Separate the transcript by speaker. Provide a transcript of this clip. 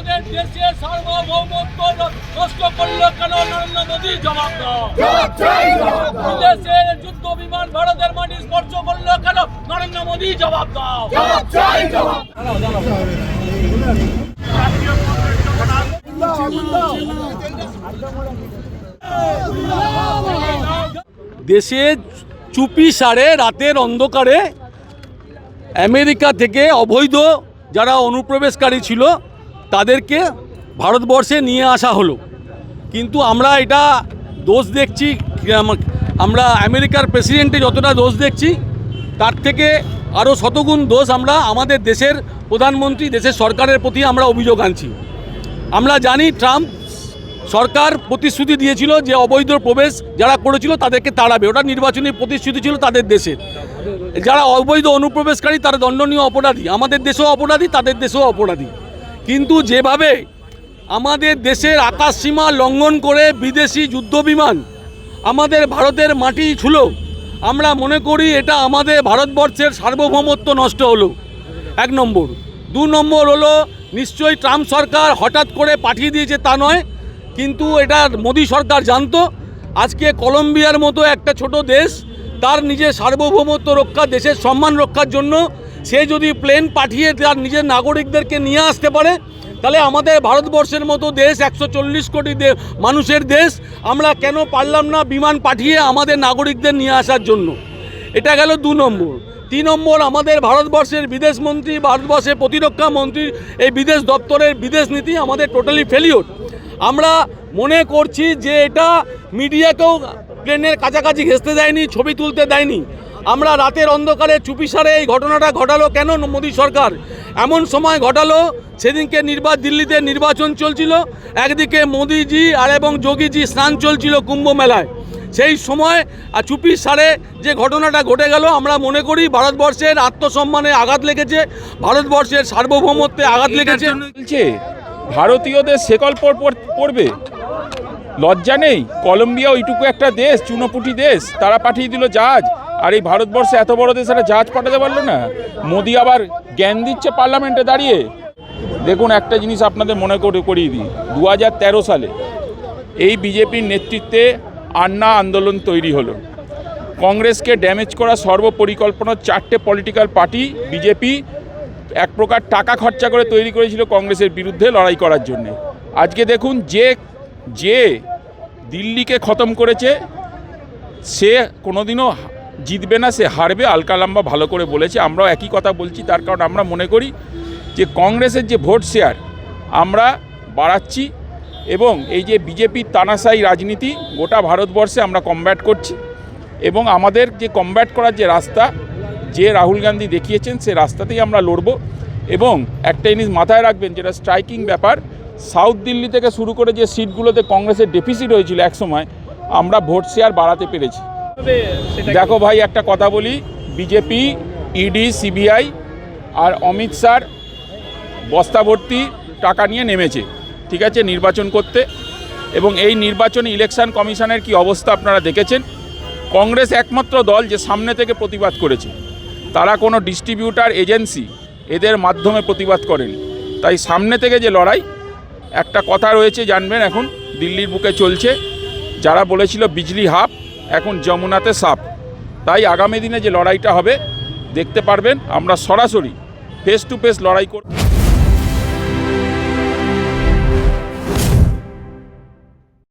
Speaker 1: আমাদের দেশের সার্বভৌমত্ব নষ্ট করল কেন? নরেন্দ্র মোদী জবাব দাও। বিদেশের যুদ্ধ বিমান ভারতের মাটি স্পর্শ করল কেন? নরেন্দ্র মোদী জবাব দাও। দেশে চুপি সারে রাতের অন্ধকারে আমেরিকা থেকে অবৈধ যারা অনুপ্রবেশকারী ছিল তাদেরকে ভারতবর্ষে নিয়ে আসা হলো। কিন্তু আমরা এটা দোষ দেখছি আমরা আমেরিকার প্রেসিডেন্টে যতটা দোষ দেখছি, তার থেকে আরও শতগুণ দোষ আমরা আমাদের দেশের প্রধানমন্ত্রী, দেশের সরকারের প্রতি আমরা অভিযোগ আনছি। আমরা জানি ট্রাম্প সরকার প্রতিশ্রুতি দিয়েছিল যে অবৈধ প্রবেশ যারা করেছিল তাদেরকে তাড়াবে। ওটা নির্বাচনী প্রতিশ্রুতি ছিল তাদের দেশের। যারা অবৈধ অনুপ্রবেশকারী তারা দণ্ডনীয় অপরাধী। আমাদের দেশেও অপরাধী, তাদের দেশেও অপরাধী। কিন্তু যেভাবে আমাদের দেশের আকাশ সীমা লঙ্ঘন করে বিদেশি যুদ্ধবিমান আমাদের ভারতের মাটি ছুল, আমরা মনে করি এটা আমাদের ভারতবর্ষের সার্বভৌমত্ব নষ্ট হলো। এক নম্বর। দু নম্বর হলো, নিশ্চয়ই ট্রাম্প সরকার হঠাৎ করে পাঠিয়ে দিয়েছে তা নয়, কিন্তু এটা মোদী সরকার জানতো। আজকে কলম্বিয়ার মতো একটা ছোট দেশ, তার নিজের সার্বভৌমত্ব রক্ষা, দেশের সম্মান রক্ষার জন্য সে যদি প্লেন পাঠিয়ে তার নিজের নাগরিকদেরকে নিয়ে আসতে পারে, তাহলে আমাদের ভারতবর্ষের মতো দেশ, একশো চল্লিশ কোটি মানুষের দেশ, আমরা কেন পারলাম না বিমান পাঠিয়ে আমাদের নাগরিকদের নিয়ে আসার জন্য? এটা গেল দু নম্বর। তিন নম্বর, আমাদের ভারতবর্ষের বিদেশ মন্ত্রী, ভারতবর্ষের প্রতিরক্ষা মন্ত্রী, এই বিদেশ দপ্তরের বিদেশ নীতি আমাদের টোটালি ফেলিওর আমরা মনে করছি যে এটা মিডিয়াকেও প্লেনের কাছাকাছি ঘেঁচতে দেয়নি, ছবি তুলতে দেয়নি। আমরা রাতের অন্ধকারে চুপিসারে এই ঘটনাটা ঘটালো কেন মোদী সরকার? এমন সময় ঘটালো সেদিনকে নির্বাচ দিল্লিতে নির্বাচন চলছিল একদিকে মোদিজি আর এবং যোগীজি স্নান চলছিল কুম্ভ মেলায়। সেই সময় আর চুপির সারে যে ঘটনাটা ঘটে গেল আমরা মনে করি ভারতবর্ষের আত্মসম্মানে আঘাত লেগেছে ভারতবর্ষের সার্বভৌমত্বে আঘাত লেগেছে।
Speaker 2: ভারতীয়দের পর- পড়বে। লজ্জা নেই কলম্বিয়া ওইটুকু একটা দেশ চুনোপুটি দেশ তারা পাঠিয়ে দিল জাহাজ। আর এই ভারতবর্ষে এত বড় দেশ একটা জাহাজ পাঠাতে পারল না? মোদি আবার জ্ঞান দিচ্ছে পার্লামেন্টে দাঁড়িয়ে। দেখুন, একটা জিনিস আপনাদের মনে করে করিয়ে দিই। দু হাজার তেরো সালে এই বিজেপির নেতৃত্বে আন্না আন্দোলন তৈরি হলো। কংগ্রেসকে ড্যামেজ করা সর্বপরিকল্পনার চারটে পলিটিক্যাল পার্টি, বিজেপি, এক প্রকার টাকা খরচা করে তৈরি করেছিল কংগ্রেসের বিরুদ্ধে লড়াই করার জন্য। আজকে দেখুন, যে যে দিল্লিকে খতম করেছে, সে কোনোদিনও জিতবে না, সে হারবে আলকা লাম্বা ভালো করে বলেছে। আমরাও একই কথা বলছি, তার কারণ আমরা মনে করি যে কংগ্রেসের যে ভোট শেয়ার, আমরা বাড়াচ্ছি এবং এই যে বিজেপির তানাশাই রাজনীতি, গোটা ভারতবর্ষে আমরা কমব্যাট করছি এবং আমাদের যে কমব্যাট করার যে রাস্তা, যে রাহুল গান্ধী দেখিয়েছেন, সে রাস্তাতেই আমরা লড়ব এবং একটা জিনিস মাথায় রাখবেন, যেটা স্ট্রাইকিং ব্যাপার সাউথ দিল্লি থেকে শুরু করে যে সিটগুলোতে কংগ্রেসের ডেফিসিট হয়েছিল একসময় আমরা ভোট শেয়ার বাড়াতে পেরেছি। দেখো ভাই, একটা কথা বলি, বিজেপি ইডি সিবিআই আর অমিত শাহর বস্তা ভর্তি টাকা নিয়ে নেমেছে, ঠিক আছে, নির্বাচন করতে। এবং এই নির্বাচনে ইলেকশন কমিশনের কি অবস্থা আপনারা দেখেছেন? কংগ্রেস একমাত্র দল যে সামনে থেকে প্রতিবাদ করেছে। তারা কোনো ডিস্ট্রিবিউটার এজেন্সি এদের মাধ্যমে প্রতিবাদ করেন। তাই সামনে থেকে যে লড়াই, একটা কথা রয়েছে, জানবেন এখন, দিল্লির বুকে চলছে। যারা বলেছিল, বিজলি হাফ এখন যমুনাতে সাপ। তাই আগামী দিনে যে লড়াইটা হবে, দেখতে পারবেন, আমরা সরাসরি ফেস টু ফেস লড়াই করব